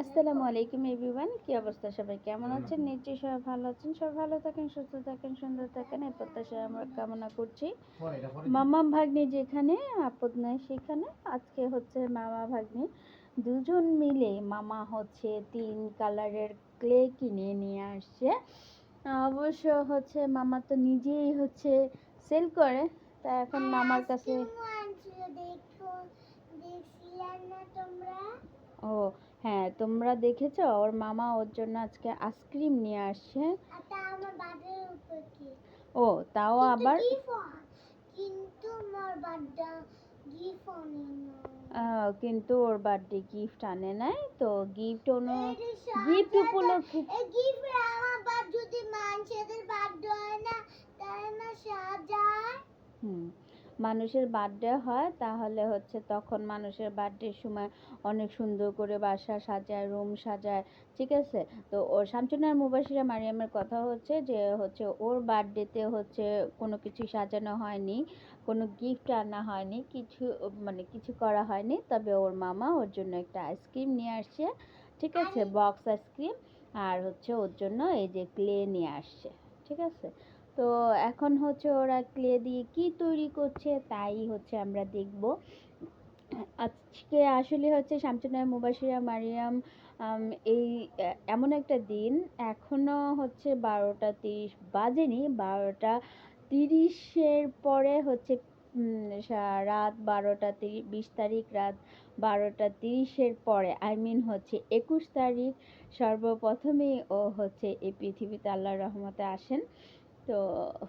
আসসালামু আলাইকুম এভরিওয়ান কি অবস্থা সবাই? কেমন আছেন? নিশ্চয়ই সবাই ভালো আছেন। সবাই ভালো থাকেন সুস্থ থাকেন সুন্দর থাকেন এই প্রত্যাশা আমরা কামনা করছি। মামা ভাগ্নি যেখানে আপদ নাই সেখানে। আজকে হচ্ছে মামা ভাগ্নি দুজন মিলে মামা হচ্ছে তিন কালারের ক্লে কিনে নিয়ে আসছে। অবশ্য হচ্ছে মামা তো নিজেই হচ্ছে সেল করে তা এখন মামার কাছে ও হ্যাঁ তোমরা দেখেছ? ওর মামা ওর জন্য আজকে আইসক্রিম নিয়ে আসছে। ও তাও আবার? কিন্তু কিন্তু ওর বার্থডে গিফট আনে নাই তো গিফট অনু গিফট উপলক্ষে মানুষের বার্থডে হয় তাহলে হচ্ছে তখন মানুষের বার্থডের সময় অনেক সুন্দর করে বাসা সাজায় রুম সাজায় ঠিক আছে? তো ও শামসুনার মুবাসিরা মারিয়ামের কথা হচ্ছে যে হচ্ছে ওর বার্থডেতে হচ্ছে কোনো কিছু সাজানো হয়নি কোনো গিফট আনা হয়নি কিছু মানে কিছু করা হয়নি তবে ওর মামা ওর জন্য একটা আইসক্রিম নিয়ে আসছে ঠিক আছে? বক্স আইসক্রিম আর হচ্ছে ওর জন্য এই যে ক্লে নিয়ে আসছে ঠিক আছে? তো এখন হচ্ছে ওরা ক্লে দিয়ে কি তৈরি করছে তাই হচ্ছে আমরা দেখব। আজকে আসলে হচ্ছে শামসুনার মুবাসিরা মারিয়াম এই এমন একটা দিন। এখনও হচ্ছে বারোটা তিরিশ বাজেনি, বারোটা তিরিশের পরে হচ্ছে রাত বারোটা তিরিশ বিশ তারিখ, রাত বারোটা তিরিশের পরে, আই মিন হচ্ছে একুশ তারিখ, সর্বপ্রথমেই ও হচ্ছে এই পৃথিবীতে আল্লাহর রহমতে আসেন। তো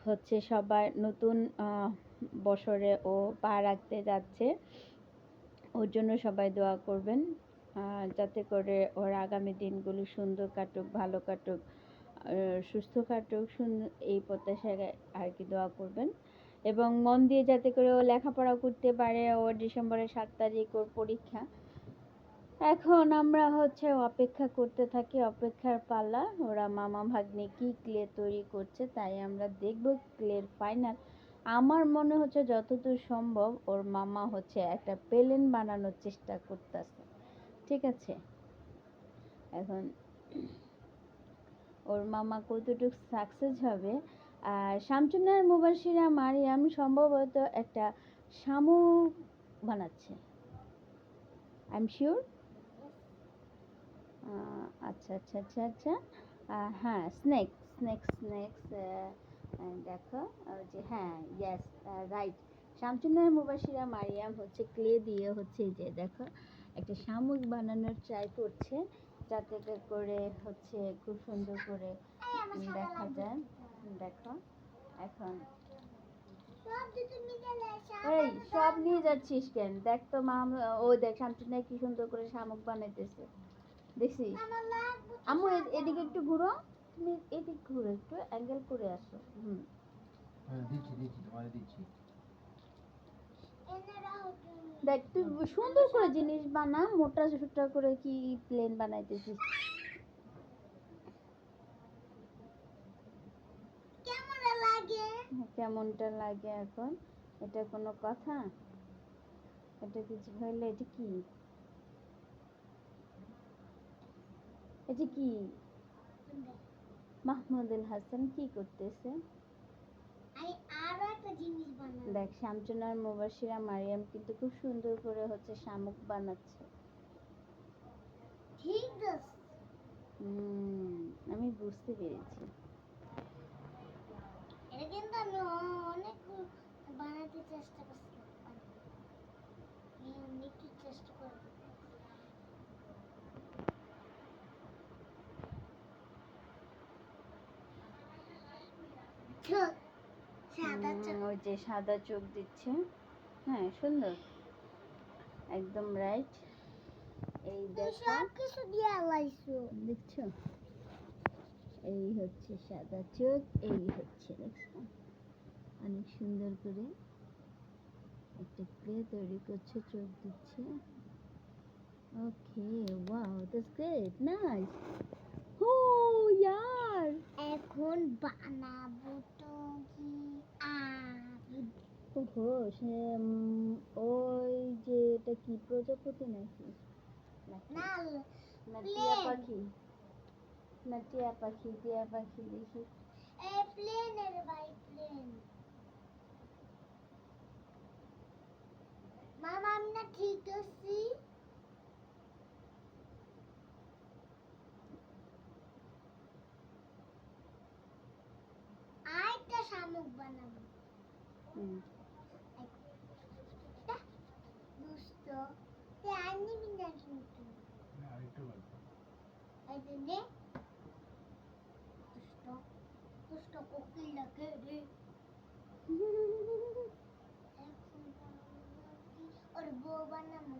হচ্ছে সবাই নতুন বছরে ও পা রাখতে যাচ্ছে। ওর জন্য সবাই দোয়া করবেন যাতে করে ওর আগামী দিনগুলো সুন্দর কাটুক, ভালো কাটুক সুস্থ কাটুক সুন্দর এই প্রত্যাশায় আর কি দোয়া করবেন। এবং মন দিয়ে যাতে করে ও লেখাপড়া করতে পারে ওর ডিসেম্বরের সাত তারিখ ওর পরীক্ষা। এখন আমরা হচ্ছে অপেক্ষা করতে থাকি অপেক্ষার পালা ওরা মামা ভাগ্নে কি ক্লে তৈরি করছে তাই আমরা দেখব ক্লের ফাইনাল। আমার মনে হচ্ছে যতদূর সম্ভব ওর মামা হচ্ছে একটা পেলেন বানানোর চেষ্টা করতেছে। ঠিক আছে? এখন ওর মামা কতটুকু সাকসেস হবে? আর শামচুনার মুবাসিরা মারিয়াম সম্ভবত একটা শামুক বানাচ্ছে। আই এম শিওর আচ্ছা আচ্ছা আচ্ছা আচ্ছা। হ্যাঁ স্নেক স্নেক স্নেক্স দেখো যে হ্যাঁ ইয়েস রাইট শামসুন্নার মুবাসিরা মারিয়াম হচ্ছে ক্লে দিয়ে হচ্ছে যে দেখো, একটা শামুক বানানোর ট্রাই করছে, যাতে করে হচ্ছে খুব সুন্দর করে দেখা যায়। দেখো, এখন। এই, সব নিয়ে যাচ্ছিস কেন? দেখ তো মা ও দেখ শামসুন্নায় কি সুন্দর করে শামুক বানাইতেছে। দেখছিস আম্মু এদিকে একটু ঘুরো। তুমি এদিক ঘুরো একটু অ্যাঙ্গেল করে আসো। হুম। হ্যাঁ দিচ্ছি দিচ্ছি তোমার দিচ্ছি। দেখ তুই সুন্দর করে জিনিস বানা মোটা সোটা করে কি প্লেন বানাইতেছিস? কেমনটা লাগে এখন? এটা কোনো কথা? এটা কিছু হইলে এটা কি? এটা কি? মাহমুদুল হাসান কি করতেছে? আমি আরও একটা জিনিস বানাবো। দেখ শামচুনার মুবাসিরা মারিয়াম কিন্তু খুব সুন্দর করে হচ্ছে শামুক বানাচ্ছে। ঠিক আছে। হুম আমি বুঝতে পেরেছি। এটা কিন্তু আমি অনেক বানাতে চেষ্টা করছি অনেক চেষ্টা করব চোখ। সাদা চোখ। ওই যে সাদা চোখ দিচ্ছে। হ্যাঁ সুন্দর। একদম রাইট এই দেখো। সব কিছু দিয়ে লাইছো দেখছ? এই হচ্ছে সাদা চোখ এই হচ্ছে দেখছ? অনেক সুন্দর করে একটা ক্লে তৈরি করছে চোখ দিচ্ছে। Okay wow that's great nice oh yeah এখন বানাবো তো কি ওহো সে ওই যে এটা কি প্রজাপতি নাকি? না টিয়া পাখি। না টিয়া পাখি টিয়া পাখি দেখি। প্লেনের বাই প্লেন মামা আমি না ঠিক আছি আরেকটা শামুক বানাবো হুম একটা দুষ্ট তে আনবি না কিন্তু আরেকটু গল্প এই যে নে দুষ্ট দুষ্ট কোকিল লাগে রে এখন বানাবো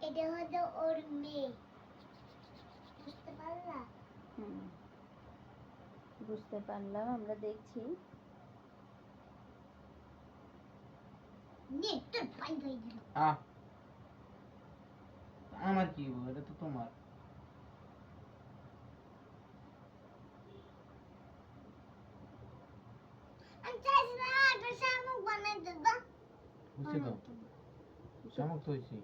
এটা হলো ওর মেয়ে। বুঝতে পারলা? হুম। বুঝতে পারলাম আমরা দেখছি। নে তোর আমার কি হব এটা তো তোমার আমি চাইছি না একটা শামুক বানাই দেবা বুঝছে তো শামুক তো হয়েছে